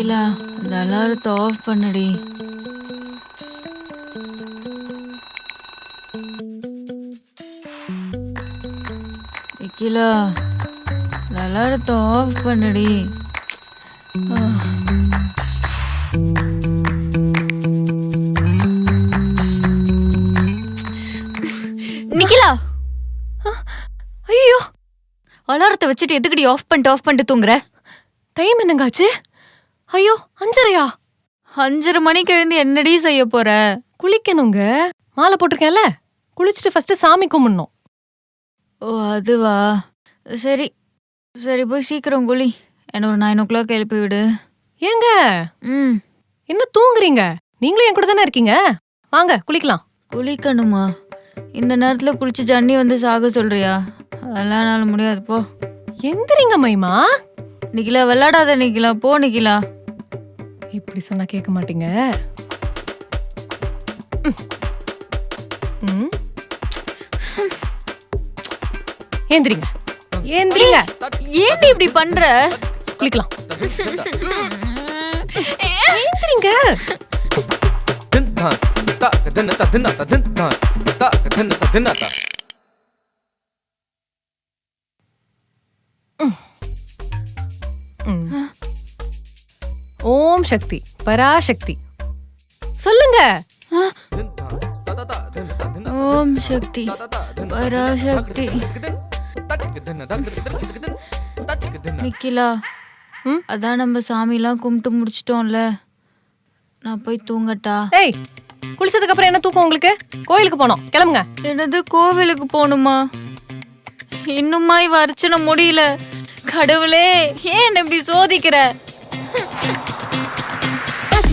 நிக்கிலா இந்த அலாரத்தை ஆஃப் பண்ணுடி. நிக்கிலா இந்த அலாரத்தை ஆஃப் பண்ணுடி. நிக்கிலா. ஐயோ அலாரத்தை வச்சுட்டு எதுக்குடி ஆஃப் பண்ணிட்டு ஆஃப் பண்ணிட்டு தூங்குற? டைம் என்னங்காச்சு? ஐயோ அஞ்சரையா? அஞ்சரை மணிக்கு எழுந்து என்னடி செய்ய போற? குளிக்கணுங்க. மாலை போட்டிருக்கேன்ல. குளிச்சுட்டு ஃபர்ஸ்ட் சாமி கும்பிடணும். ஓ அதுவா? சரி. சரி போய் சீக்கிரம் குளி. என்ன ஒரு நைன் ஓ கிளாக் எழுப்பி விடு. ஏங்க? ம். என்ன தூங்குறீங்க? நீங்களும் என் கூட தானே இருக்கீங்க? வாங்க குளிக்கலாம். குளிக்கணுமா? இந்த நேரத்துல குளிச்சு ஜன்னி வந்து சாக சொல்றியா? அதெல்லாம் என்னால முடியாது போ. எந்திரிங்க மைமா. நிக்கிலா விளையாடாத நிக்கிலா போ நிக்கிலா. இப்படி சொன்னா கேட்க மாட்டீங்க. ஏந்திரிங்க. ஏந்திரிங்க. ஏன்டி இப்படி பண்ற? குளிக்கலாம். ஏந்திரிங்க. Din tan, ஓம் சக்தி பராசக்தி சொல்லுங்க. ஓம் சக்தி. பராசக்தி. நிக்கிலா? அதான் நம்ம சாமிலாம் கும்பிட்டு முடிச்சிட்டோம்ல நான் போய் தூங்கட்டா ஏய் குளிச்சதுக்கு அப்புறம் என்ன தூக்கம் உங்களுக்கு கோயிலுக்கு போனோம் கிளம்புங்க என்னது கோவிலுக்கு போகணுமா இன்னுமா இவ அர்ச்சனை முடியல கடவுளே ஏன் இப்படி சோதிக்கிற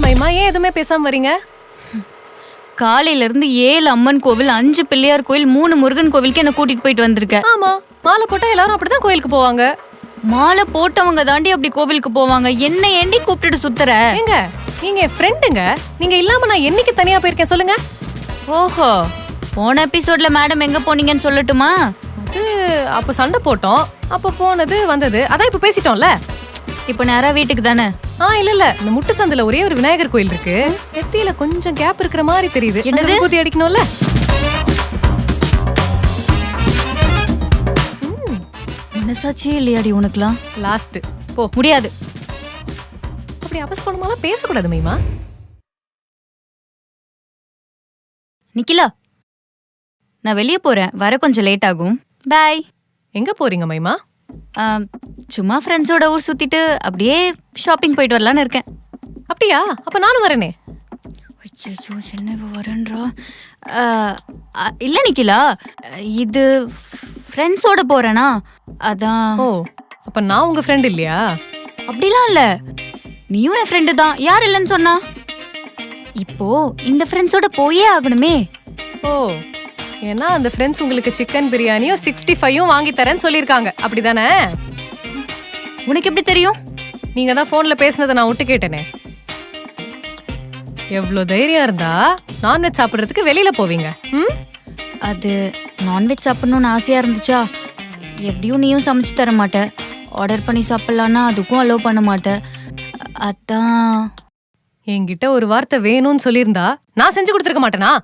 மைமா ஏன் எதுவுமே பேசாம வரீங்க? காலையில இருந்து ஏழு அம்மன் கோவில் அஞ்சு பிள்ளையார் கோவில் மூணு முருகன் கோவிலுக்கு என்ன கூட்டிட்டு போயிட்டு வந்திருக்க. ஆமா. மாலை போட்டா எல்லாரும் அப்படிதான் கோயிலுக்கு போவாங்க. மாலை போட்டவங்க தாண்டி அப்படி கோவிலுக்கு போவாங்க. என்ன ஏண்டி கூப்பிட்டுட்டு சுத்துற? ஏங்க நீங்க என் ஃப்ரெண்டுங்க நீங்க இல்லாம நான் என்னைக்கு தனியா போயிருக்கேன் சொல்லுங்க. ஓஹோ. போன எபிசோட்ல மேடம் எங்க போனீங்கன்னு சொல்லட்டுமா? அது அப்ப சண்டை போட்டோம். அப்ப போனது வந்தது. அதான் இப்ப பேசிட்டோம்ல. இப்போ நேரா வீட்டுக்கு தானே? ஆ இல்ல இல்ல. இந்த முட்டு சந்துல ஒரே ஒரு விநாயகர் கோயில் இருக்கு. நெத்தியில கொஞ்சம் கேப் இருக்கிற மாதிரி தெரியுது. என்னது? விபூதி அடிக்கணும்ல? மனசாட்சியே இல்லையாடி உனக்குலாம்? லாஸ்ட் போ. முடியாது. அப்படி அபஸ்பணமாலாம் பேசக்கூடாது மைமா. நிக்கிலா. நான் வெளியே போறேன். வர கொஞ்சம் லேட் ஆகும். பாய் எங்க போறீங்க மைமா? சும்மா ஃப்ரெண்ட்ஸோட ஊர் சுத்திட்டு அப்படியே ஷாப்பிங் போயிட்டு வரலான்னு இருக்கேன். அப்படியா? அப்ப நானும் வரேனே. ஐயோ என்ன இவ வரேன்றா. இல்ல நிக்கிலா. இது ஃப்ரெண்ட்ஸோட போறேனா? அதான். ஓ அப்ப நான் உங்க ஃப்ரெண்ட் இல்லையா? அப்படிலாம் இல்ல. நீயும் என் ஃப்ரெண்டு தான். யார் இல்லைன்னு சொன்னா? இப்போ இந்த ஃப்ரெண்ட்ஸோட போயே ஆகணுமே. ஓ ஏன்னா அந்த ஃப்ரெண்ட்ஸ் உங்களுக்கு சிக்கன் பிரியாணியும் சிக்ஸ்டி ஃபைவும் வாங்கி தரேன்னு சொல்லியிருக்காங்க அப்படிதானே? உனக்கு எப்படி தெரியும்? நீங்க தான் ஃபோன்ல பேசுனதை நான் விட்டு கேட்டேனே. எவ்வளோ தைரியம் இருந்தா நான்வெஜ் சாப்பிட்றதுக்கு வெளியில போவீங்க. ம்? அது நான்வெஜ் சாப்பிடணும்னு ஆசையா இருந்துச்சா? எப்படியும் நீயும் சமைச்சு தர மாட்ட. ஆர்டர் பண்ணி சாப்பிடலான்னா அதுக்கும் அலோவ் பண்ண மாட்ட. அதான். என்கிட்ட ஒரு வார்த்தை வேணும்னு சொல்லியிருந்தா நான் செஞ்சு கொடுத்துருக்க மாட்டேனா?